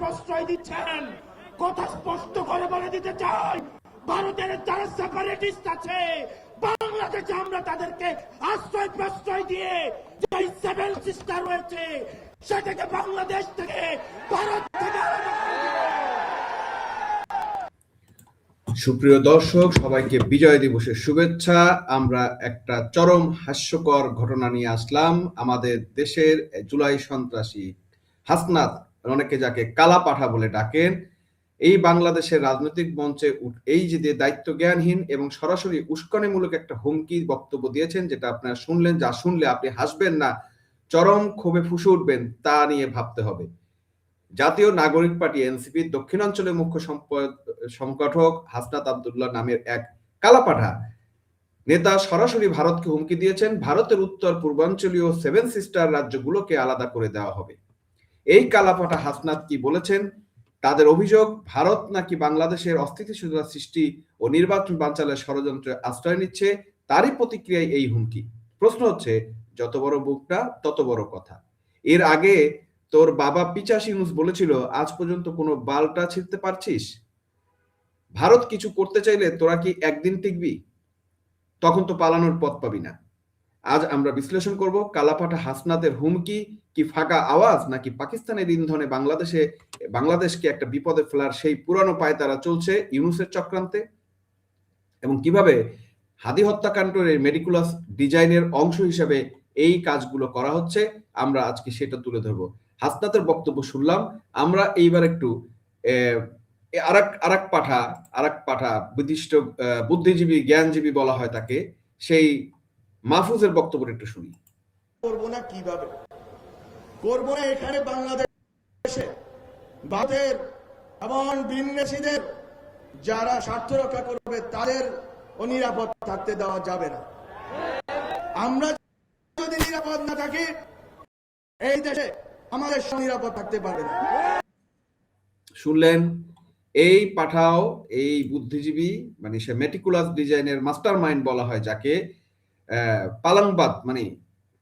প্রশ্রয় দিচ্ছেন কথা স্পষ্ট করে বলে দিতে চাই, ভারতের যারা সেপারেটিস্ট আছে, বাংলাদেশে আমরা তাদেরকে আশ্রয় প্রশ্রয় দিয়ে যে সেভেন সিস্টার রয়েছে, সেটাকে বাংলাদেশ থেকে ভারত থেকে। সুপ্রিয় দর্শক, সবাইকে বিজয় দিবসের শুভেচ্ছা আমরা একটা চরম হাস্যকর ঘটনা নিয়ে আসলাম আমাদের দেশের জুলাই সন্ত্রাসী হাসনাত অনেকে যাকে কালা পাঠা বলে ডাকেন, এই বাংলাদেশের রাজনৈতিক মঞ্চে এই যে দায়িত্ব জ্ঞানহীন এবং সরাসরি উস্কানিমূলক একটা হুমকি বক্তব্য দিয়েছেন, যেটা আপনারা শুনলেন, যা শুনলে আপনি হাসবেন না, চরম ক্ষোভে ফুসে উঠবেন, তা নিয়ে ভাবতে হবে। জাতীয় নাগরিক পার্টি এনসিপির দক্ষিণাঞ্চলের মুখ্য সংগঠক হাসনাত আব্দুল্লাহ নামের এক কালাপাঠা নেতা সরাসরি ভারতকে হুমকি দিয়েছেন। ভারতের উত্তর পূর্বাঞ্চলীয় সেভেন সিস্টার রাজ্যগুলোকে আলাদা করে দেওয়া হবে। এই কালাপাঠা হাসনাত কি বলেছেন? তাদের অভিযোগ, ভারত নাকি বাংলাদেশের অস্থিতিশীলতা সৃষ্টি ও নির্বাচন বানচালের ষড়যন্ত্রে আশ্রয় নিচ্ছে, তারই প্রতিক্রিয়ায় এই হুমকি। প্রশ্ন হচ্ছে, যত বড় বুকটা, তত বড় কথা। এর আগে তোর বাবা পিচাস ইউনুস বলেছিল, আজ পর্যন্ত কোনো বালটা ছিঁড়তে পারছিস? ভারত কিছু করতে চাইলে তোরা কি একদিন টিকবি? তখন তো পালানোর পথ পাবি না। আজ আমরা বিশ্লেষণ করব কালাপাটা হাসনাতের হুমকি কি ফাঁকা আওয়াজ নাকি পাকিস্তানের ইন্ধনে বাংলাদেশে বাংলাদেশকে একটা বিপদে ফেলার সেই পুরানো পায় তারা চলছে ইউনুসের চক্রান্তে? এবং কীভাবে হাদি হত্যাকাণ্ডের মেডিকুলাস ডিজাইনের অংশ হিসেবে এই কাজগুলো করা হচ্ছে আমরা আজকে সেটা তুলে ধরবো। হাসনাতের বক্তব্য শুনলাম আমরা এইবার একটু আরেক আরেক পাঠা আরেক পাঠা বিশিষ্ট আহ, বুদ্ধিজীবী জ্ঞানজীবী বলা হয় তাকে সেই মাহফুজের বক্তব্যটা একটু শুনি। করব না কীভাবে? করব না এখানে বাংলাদেশে। ভারতের এমন বিন্যাসীদের যারা স্বার্থ রক্ষা করবে তাদের অনিরাপদ থাকতে দেওয়া যাবে না। আমরা যদি নিরাপদ না থাকি এই দেশে আমাদের নিরাপদ থাকতে পারবে না। শুনলেন এই পাঠাও এই বুদ্ধিজীবী মানে সে মেটিকুলাস ডিজাইনের মাস্টার মাইন্ড বলা হয় যাকে পালংবাদ মানে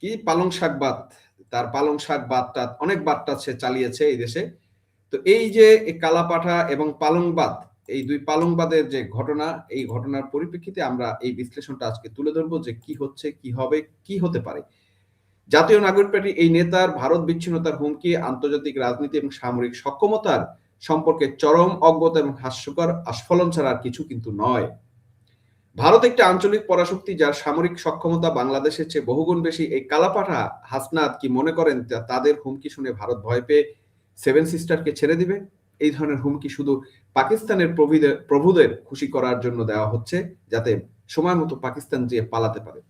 কি? পালং শাকবাদ তার পালং শাক বাদটা, অনেক বাদটা সে চালিয়েছে এই দেশে। তো এই যে কালাপাঠা এবং পালংবাদ এই দুই পালংবাদের যে ঘটনা, এই ঘটনার পরিপ্রেক্ষিতে আমরা এই বিশ্লেষণটা আজকে তুলে ধরবো যে কি হচ্ছে, কি হবে, কি হতে পারে। জাতীয় নাগরিক পার্টি এই নেতার ভারত বিচ্ছিন্নতার হুমকি, আন্তর্জাতিক রাজনীতি এবং সামরিক সক্ষমতার সম্পর্কে চরম অজ্ঞতা এবং হাস্যকর আস্ফলন ছাড়া আর কিছু কিন্তু নয়। ভারত একটি আঞ্চলিক পরাশক্তি যার সামরিক সক্ষমতা বাংলাদেশের চেয়ে বহুগুণ বেশি। এই কালাপাঠা হাসনাত কি মনে করেন তাদের হুমকি শুনে ভারত ভয় পেয়ে সেভেন সিস্টারকে ছেড়ে দিবে? এই ধরনের হুমকি শুধু পাকিস্তানের প্রভুদের খুশি করার জন্য দেওয়া হচ্ছে, যাতে সময় মতো পাকিস্তান যেয়ে পালাতে পারে।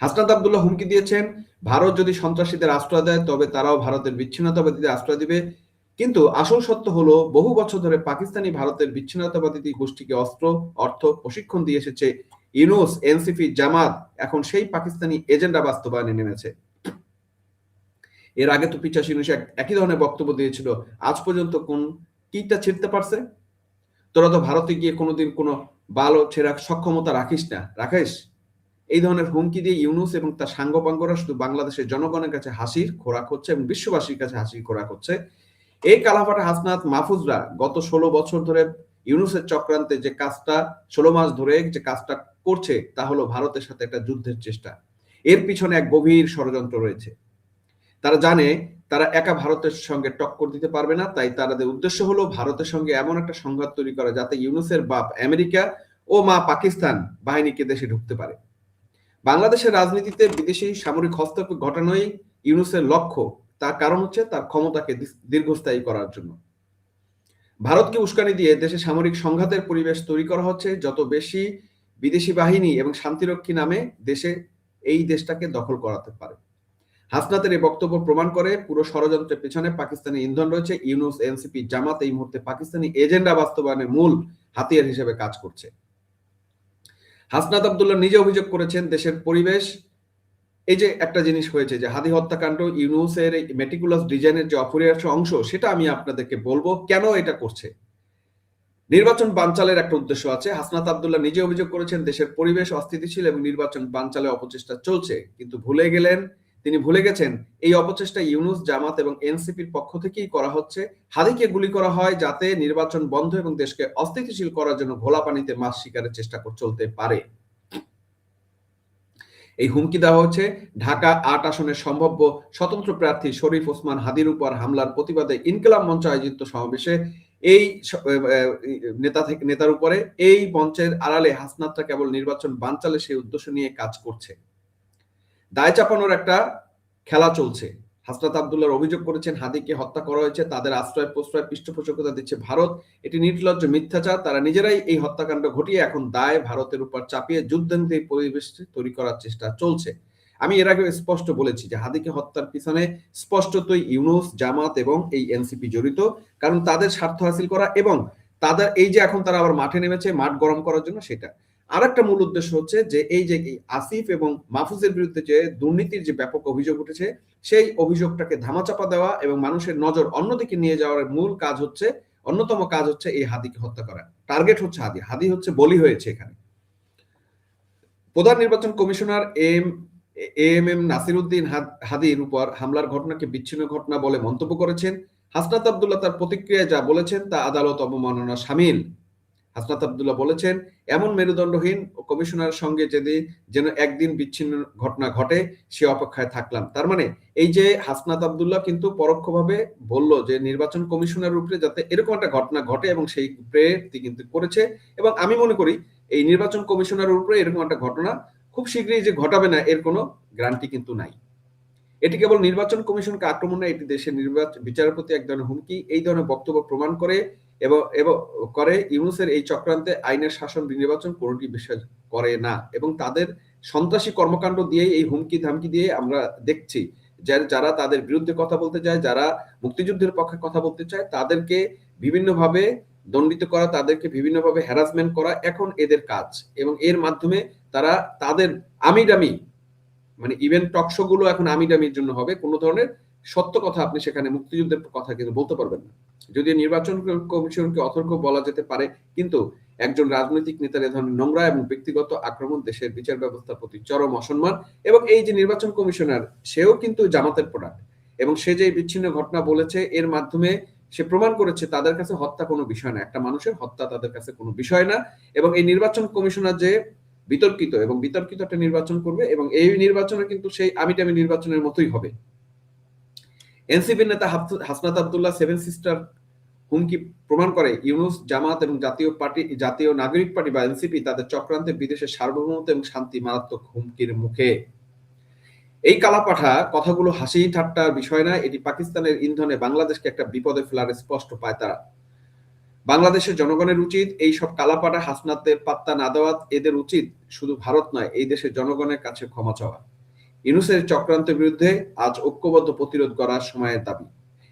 হাসনাত আবদুল্লাহ হুমকি দিয়েছেন, ভারত যদি সন্ত্রাসীদের আশ্রয় দেয়, তবে তারাও ভারতের বিচ্ছিন্নতাবাদীদের আশ্রয় দিবে। কিন্তু আসল সত্য হলো, বহু বছর ধরে পাকিস্তানি ভারতের বিচ্ছিন্নতাবাদী গোষ্ঠীকে অস্ত্র, অর্থ, প্রশিক্ষণ দিয়ে এসেছে ইউনুস, এনসিপি, জামাত। এখন সেই পাকিস্তানি এজেন্ডা বাস্তবায়নে নেমেছে। এর আগে তো পিচাস ইউনুস একই ধরনের বক্তব্য দিয়েছিল, আজ পর্যন্ত কোন কিটা ছিঁড়তে পারছে? তোরা তো ভারতে গিয়ে কোনোদিন কোনো বালো ছেঁড়া সক্ষমতা রাখিস না রাখিস এই ধরনের হুমকি দিয়ে ইউনুস এবং তার সাঙ্গপাঙ্গরা শুধু বাংলাদেশের জনগণের কাছে হাসির খোরাক হচ্ছে এবং বিশ্ববাসীর কাছে হাসির খোরাক হচ্ছে। এই কালাফাটা হাসনাত মাহফুজরা গত ষোলো বছর ধরে ইউনুসের চক্রান্তে যে কাজটা, ষোলো মাস ধরে যে কাজটা করছে, তা হলো ভারতের সাথে একটা যুদ্ধের চেষ্টা। এর পিছনে এক গভীর ষড়যন্ত্র রয়েছে। তারা জানে তারা একা ভারতের সঙ্গে টক্কর দিতে পারবে না, তাই তাদের উদ্দেশ্য হলো ভারতের সঙ্গে এমন একটা সংঘাত তৈরি করা যাতে ইউনুসের বাপ আমেরিকা ও মা পাকিস্তান বাহিনীকে দেশে ঢুকতে পারে। বাংলাদেশের রাজনীতিতে বিদেশি সামরিক হস্তক্ষেপ ঘটানোই ইউনুসের লক্ষ্য। তার কারণ হচ্ছে তার ক্ষমতাকে দীর্ঘস্থায়ী করার জন্য। ভারতকে উস্কানি দিয়ে দেশে সামরিক সংঘাতের পরিবেশ তৈরি করা হচ্ছে। যত বেশি বিদেশি বাহিনী এবং শান্তিরক্ষী নামে দেশে এই দেশটাকে দখল করাতে পারে। হাসনাতের এই বক্তব্য প্রমাণ করে পুরো ষড়যন্ত্রের পেছনে পাকিস্তানি ইন্ধন রয়েছে। ইউনুস, এনসিপি, জামাত এই মুহূর্তে পাকিস্তানি এজেন্ডা বাস্তবায়নের মূল হাতিয়ার হিসেবে কাজ করছে। হাসনাত আব্দুল্লাহ নিজে অভিযোগ করেছেন, দেশের পরিবেশ এই যে একটা জিনিস হয়েছে যে হাদি হত্যাকাণ্ড, ইউনুসের মেটিকুলাস ডিজাইনের যে অপরিহার্য অংশ, সেটা আমি আপনাদেরকে বলব, কেন এটা করছে? নির্বাচন বানচালের একটা উদ্দেশ্য আছে। হাসনাত আবদুল্লাহ নিজে অভিযোগ করেছেন, দেশের পরিবেশ অস্থিতিশীল এবং নির্বাচন বানচালে অপচেষ্টা চলছে। কিন্তু ভুলে গেলেন, তিনি ভুলে গেছেন, এই অপচেষ্টা ইউনুস, জামাত এবং এনসিপির পক্ষ থেকেই করা হচ্ছে। হাদিকে গুলি করা হয় যাতে নির্বাচন বন্ধ এবং দেশকে অস্থিতিশীল করার জন্য ঘোলা পানিতে মাছ শিকারের চেষ্টা চলতে পারে। এই হুমকি দেওয়া হচ্ছে ঢাকা আট আসনের সম্ভাব্য স্বতন্ত্র প্রার্থী শরীফ ওসমান হাদির উপর হামলার প্রতিবাদে ইনকলাম মঞ্চ আয়োজিত সমাবেশে। এই নেতা থেকে নেতার উপরে এই মঞ্চের আড়ালে হাসনাতরা কেবল নির্বাচন বানচালে সেই উদ্দেশ্য নিয়ে কাজ করছে। দায় চাপানোর একটা খেলা চলছে। হাসনাত আবদুল্লাহর অভিযোগ করেছেন, হাদিকে হত্যা করা হয়েছে, তাদের আশ্রয় প্রশ্রয়, পৃষ্ঠপোষকতা দিচ্ছে ভারত। এটি নির্লজ্জ মিথ্যাচার, তারা নিজেরাই এই হত্যাকাণ্ড ঘটিয়ে এখন দায় ভারতের উপর চাপিয়ে যুদ্ধান্তে পরিবেশ তৈরি করার চেষ্টা চলছে। আমি এর আগে স্পষ্ট বলেছি যে হাদিকে হত্যার পিছনে স্পষ্টতই ইউনুস, জামাত এবং এই এনসিপি জড়িত, কারণ তাদের স্বার্থ হাসিল করা এবং তাদের এই যে এখন তারা আবার মাঠে নেমেছে, মাঠ গরম করার জন্য সেটা। আর একটা মূল উদ্দেশ্য হচ্ছে যে এই যে আসিফ এবং মাহফুজের বিরুদ্ধে যে দুর্নীতির যে ব্যাপক অভিযোগ উঠেছে সেই অভিযোগটাকে ধামাচাপা দেওয়া এবং মানুষের নজর অন্যদিকে নিয়ে যাওয়ার মূল কাজ হচ্ছে, অন্যতম কাজ হচ্ছে এই হাদিকে হত্যা করা। টার্গেট হচ্ছে হাদি। হাদি হচ্ছে বলি হয়েছে এখানে। প্রধান নির্বাচন commissioner M M M Nasiruddin হাদ- হাদির উপর হামলার ঘটনাকে বিচ্ছিন্ন ঘটনা বলে মন্তব্য করেছেন। হাসনাত আবদুল্লাহ তার প্রতিক্রিয়ায় যা বলেছেন তা আদালত অবমাননা সামিল। হাসনাত আবদুল্লাহ বলেছেন, এমন মেরুদণ্ডহীন কমিশনার সঙ্গে যদি যেন একদিন বিচ্ছিন্ন ঘটনা ঘটে, সে অপেক্ষায় থাকলাম। তার মানে এই যে হাসনাত আবদুল্লাহ কিন্তু পরোক্ষভাবে বলল যে নির্বাচন কমিশনের উপরে যাতে এরকম একটা ঘটনা ঘটে এবং সেই প্রেরটি কিন্তু করেছে, এবং আমি মনে করি এই নির্বাচন কমিশনের উপরে এরকম একটা ঘটনা খুব শীঘ্রই যে ঘটাবে না, এর কোনো গ্যারান্টি কিন্তু নাই। এটি কেবল নির্বাচন কমিশনকে আক্রমণ না, এটি দেশের নির্বাচন বিচারের প্রতি এক ধরনের হুমকি, এই ধরনের বক্তব্য প্রমাণ করে এবং এবং করে ইউনুসের এই চক্রান্তে আইনের শাসন নির্বাচন কোনটি বিশ্বাস করে না। এবং তাদের সন্ত্রাসী কর্মকাণ্ড দিয়ে এই হুমকি ধামকি দিয়ে আমরা দেখছি যার- তাদের বিরুদ্ধে কথা বলতে চায়, যারা মুক্তিযুদ্ধের পক্ষে কথা বলতে চায়, তাদেরকে বিভিন্নভাবে দণ্ডিত করা, তাদেরকে বিভিন্নভাবে হ্যারাসমেন্ট করা এখন এদের কাজ। এবং এর মাধ্যমে তারা তাদের আমিডামি মানে ইভেন টক শো গুলো এখন আমিডামির জন্য হবে, কোনো ধরনের সত্য কথা আপনি সেখানে মুক্তিযুদ্ধের কথা কিন্তু বলতে পারবেন না। যদিও নির্বাচন কমিশনকে অতর্ক বলা যেতে পারে, কিন্তু একজন রাজনৈতিক নেতার এ ধরনের নোংরা এবং ব্যক্তিগত আক্রমণ দেশের বিচার ব্যবস্থার প্রতি চরম অসম্মান এবং এই যে নির্বাচন কমিশনার, সেও কিন্তু জামাতের প্রোডাক্ট এবং সে যে বিচ্ছিন্ন ঘটনা বলেছে, এর মাধ্যমে সে প্রমাণ করেছে তাদের কাছে হত্যা কোনো বিষয় না। একটা মানুষের হত্যা তাদের কাছে কোনো বিষয় না। এবং এই নির্বাচন কমিশনার যে বিতর্কিত এবং বিতর্কিত একটা নির্বাচন করবে এবং এই নির্বাচনে কিন্তু সেই আমিটামি নির্বাচনের মতোই হবে। এনসিপির নেতা হাসনাত আবদুল্লাহ সেভেন সিস্টার হুমকি প্রমাণ করে ইউনুস, জামাত এবং জাতীয় পার্টি, জাতীয় নাগরিক পার্টি বা এনসিপি তাদের চক্রান্তে বিদেশের সার্বভৌমত্ব এবং শান্তি মারাত্মক হুমকির মুখে। এই কালাপাঠা কথাগুলো হাসি ঠাট্টার বিষয় না, এটি পাকিস্তানের ইন্ধনে বাংলাদেশকে একটা বিপদে ফেলার স্পষ্ট পায় তারা বাংলাদেশের জনগণের উচিত এই সব কালাপাটা হাসনাতদের পাত্তা না দেওয়া, এদের উচিত শুধু ভারত নয়, এই দেশের জনগণের কাছে ক্ষমা চাওয়া। ইউনুসের চক্রান্তের বিরুদ্ধে আজ ঐক্যবদ্ধ প্রতিরোধ করার সময়ের দাবি।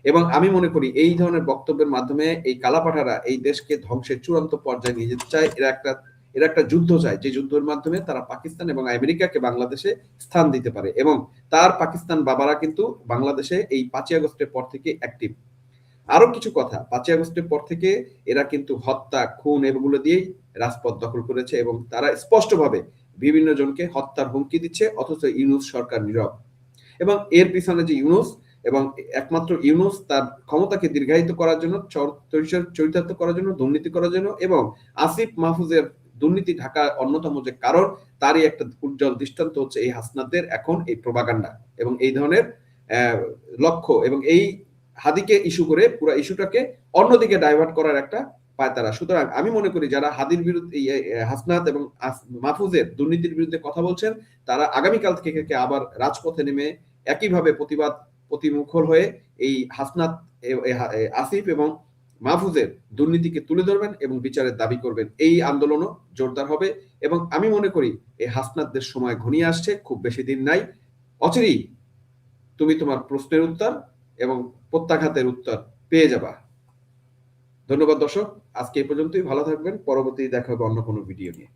এবং আমি মনে করি এই ধরনের বক্তব্যের মাধ্যমে এই কালাপাঠারা এই দেশকে ধ্বংসের চূড়ান্ত পর্যায়ে নিয়ে যেতে চায়। এরা একটা এরা একটা যুদ্ধ চায়, যে যুদ্ধের মাধ্যমে তারা পাকিস্তান এবং আমেরিকাকে বাংলাদেশে স্থান দিতে পারে। এবং তার পাকিস্তান বাবারা কিন্তু বাংলাদেশে এই পাঁচই আগস্টের পর থেকে অ্যাক্টিভ আরও কিছু কথা। পাঁচই আগস্টের পর থেকে এরা কিন্তু হত্যা, খুন এগুলো দিয়েই রাজপথ দখল করেছে এবং তারা স্পষ্টভাবে বিভিন্ন জনকে হত্যার হুমকি দিচ্ছে, অথচ ইউনুস সরকার নীরব। এবং এর পিছনে যে ইউনুস এবং একমাত্র ইউনুস, তার ক্ষমতাকে দীর্ঘায়িত করার জন্য চরিতার্থ করার জন্য, দুর্নীতি করার জন্য এবং আসিফ মাহফুজের দুর্নীতি ঢাকা অন্যতম যে কারণ, তারই একটা উজ্জ্বল দৃষ্টান্ত হচ্ছে এই হাসনাদের এখন এই প্রবাগান্ডা। এবং এই ধরনের লক্ষ্য এবং এই হাদিকে ইস্যু করে পুরো ইস্যুটাকে অন্যদিকে ডাইভার্ট করার একটা পায় তারা। সুতরাং আমি মনে করি যারা হাদির বিরুদ্ধে হাসনাত এবং মাহফুজের দুর্নীতির বিরুদ্ধে কথা বলছেন, তারা আগামীকাল থেকে আবার রাজপথে নেমে একইভাবে প্রতিবাদ প্রতিমুখর হয়ে এই হাসনাত আসিফ এবং মাহফুজের দুর্নীতিকে তুলে ধরবেন এবং বিচারের দাবি করবেন। এই আন্দোলনও জোরদার হবে এবং আমি মনে করি এই হাসনাতদের সময় ঘনিয়ে আসছে, খুব বেশি দিন নাই। অচিরেই তুমি তোমার প্রশ্নের উত্তর এবং প্রত্যাঘাতের উত্তর পেয়ে যাবা। ধন্যবাদ দর্শক, আজকে এই পর্যন্তই। ভালো থাকবেন। পরবর্তী দেখা হবে অন্য কোনো ভিডিও নিয়ে।